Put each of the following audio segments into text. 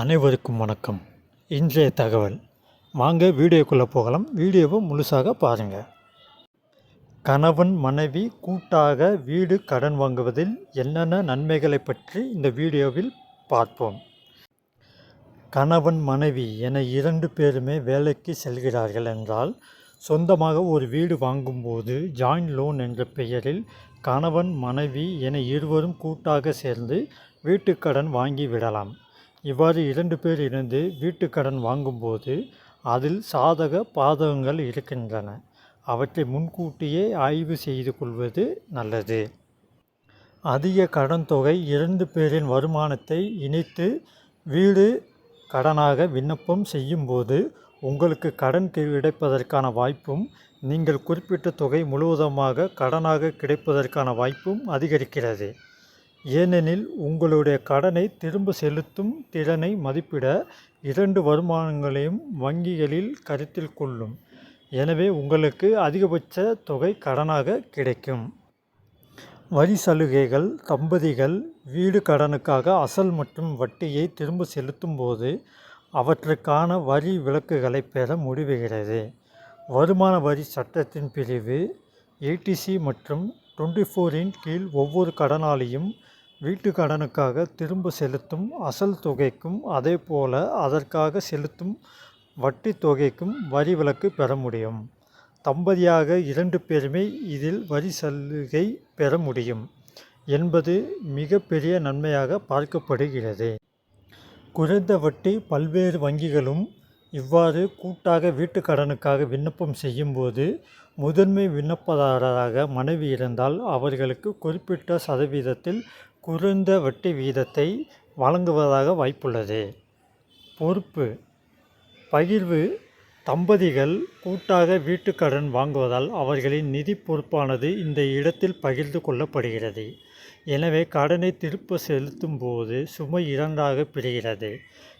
அனைவருக்கும் வணக்கம். இன்றைய தகவல். வாங்க வீடியோக்குள்ளே போகலாம். வீடியோவை முழுசாக பாருங்கள் கணவன் மனைவி கூட்டாக வீடு கடன் வாங்குவதில் என்னென்ன நன்மைகளை பற்றி இந்த வீடியோவில் பார்ப்போம். கணவன் மனைவி என இரண்டு பேருமே வேலைக்கு செல்கிறார்கள் என்றால் சொந்தமாக ஒரு வீடு வாங்கும்போது ஜாயின்ட் லோன் என்ற பெயரில் கணவன் மனைவி என இருவரும் கூட்டாக சேர்ந்து வீட்டுக்கடன் வாங்கி விடலாம். இவ்வாறு இரண்டு பேர் இணைந்து வீட்டுக்கடன் வாங்கும்போது அதில் சாதக பாதகங்கள் இருக்கின்றன. அவற்றை முன்கூட்டியே ஆய்வு செய்து கொள்வது நல்லது. அதிக கடன் தொகை இரண்டு பேரின் வருமானத்தை இணைத்து வீடு கடனாக விண்ணப்பம் செய்யும்போது உங்களுக்கு கடன் கிடைப்பதற்கான வாய்ப்பும் நீங்கள் குறிப்பிட்ட தொகை முழுவதுமாக கடனாக கிடைப்பதற்கான வாய்ப்பும் அதிகரிக்கிறது. ஏனெனில் உங்களுடைய கடனை திரும்ப செலுத்தும் திறனை மதிப்பிட இரண்டு வருமானங்களையும் வங்கிகளில் கருத்தில் கொள்ளும். எனவே உங்களுக்கு அதிகபட்ச தொகை கடனாக கிடைக்கும். வரி சலுகைகள் தம்பதிகள் வீடு கடனுக்காக அசல் மற்றும் வட்டியை திரும்ப செலுத்தும் போது அவற்றுக்கான வரி விலக்குகளை பெற முடிவுகிறது. வருமான வரி சட்டத்தின் பிரிவு ஏடிசி மற்றும் டுவெண்ட்டி ஃபோரின் கீழ் ஒவ்வொரு கடனாளியும் வீட்டு கடனுக்காக திரும்ப செலுத்தும் அசல் தொகைக்கும் அதேபோல அதற்காக செலுத்தும் வட்டி தொகைக்கும் வரி விலக்கு பெற முடியும். தம்பதியாக இரண்டு பேருமே இதில் வரி சலுகை பெற முடியும் என்பது மிகப்பெரிய நன்மையாக பார்க்கப்படுகிறது. குறைந்த வட்டி பல்வேறு வங்கிகளும் இவ்வாறு கூட்டாக வீட்டு கடனுக்காக விண்ணப்பம் செய்யும்போது முதன்மை விண்ணப்பதாரராக மனைவி இருந்தால் அவர்களுக்கு குறிப்பிட்ட சதவீதத்தில் குறைந்த வட்டி வீதத்தை வழங்குவதாக வாய்ப்புள்ளது. பொறுப்பு. பகிர்வு. தம்பதிகள் கூட்டாக வீட்டுக்கடன் வாங்குவதால் அவர்களின் நிதி பொறுப்பானது இந்த இடத்தில் பகிர்ந்து கொள்ளப்படுகிறது. எனவே கடனை திருப்ப செலுத்தும் போது சுமை இரண்டாக பிரிகிறது.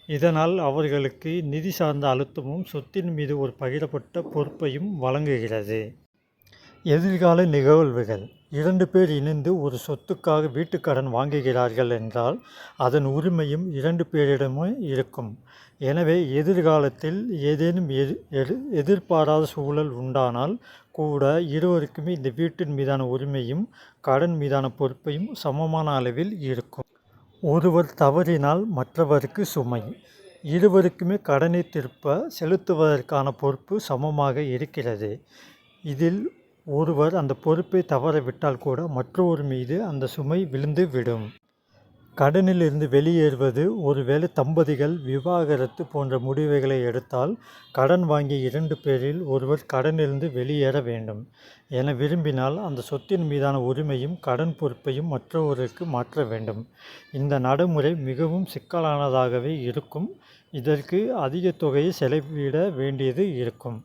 இதனால் அவர்களுக்கு நிதி சார்ந்த அழுத்தமும் சொத்தின் மீது ஒரு பகிரப்பட்ட பொறுப்பையும் வழங்குகிறது. எதிர்கால நிகழ்வுகள். இரண்டு பேர் இணைந்து ஒரு சொத்துக்காக வீட்டுக்கடன் வாங்குகிறார்கள் என்றால் அதன் உரிமையும் இரண்டு பேரிடமும் இருக்கும். எனவே எதிர்காலத்தில் ஏதேனும் எது எதிர்பாராத சூழல் உண்டானால் கூட இருவருக்குமே இந்த வீட்டின் மீதான உரிமையும் கடன் மீதான பொறுப்பையும் சமமான அளவில் இருக்கும். ஒருவர் தவறினால் மற்றவருக்கு சுமை. இருவருக்குமே கடனை திருப்ப செலுத்துவதற்கான பொறுப்பு சமமாக இருக்கிறது. இதில் ஒருவர் அந்த பொறுப்பை தவறவிட்டால் கூட மற்றொரு மீது அந்த சுமை விழுந்து விடும். கடனிலிருந்து வெளியேறுவது ஒருவேளை தம்பதிகள் விவாகரத்து போன்ற முடிவுகளை எடுத்தால் கடன் வாங்கிய இரண்டு பேரில் ஒருவர் கடனிலிருந்து வெளியேற வேண்டும். என விரும்பினால் அந்த சொத்தின் மீதான உரிமையும் கடன் பொறுப்பையும் மற்றவருக்கு மாற்ற வேண்டும். இந்த நடைமுறை மிகவும் சிக்கலானதாகவே இருக்கும். இதற்கு அதிக தொகையை செலவிட வேண்டியது இருக்கும்.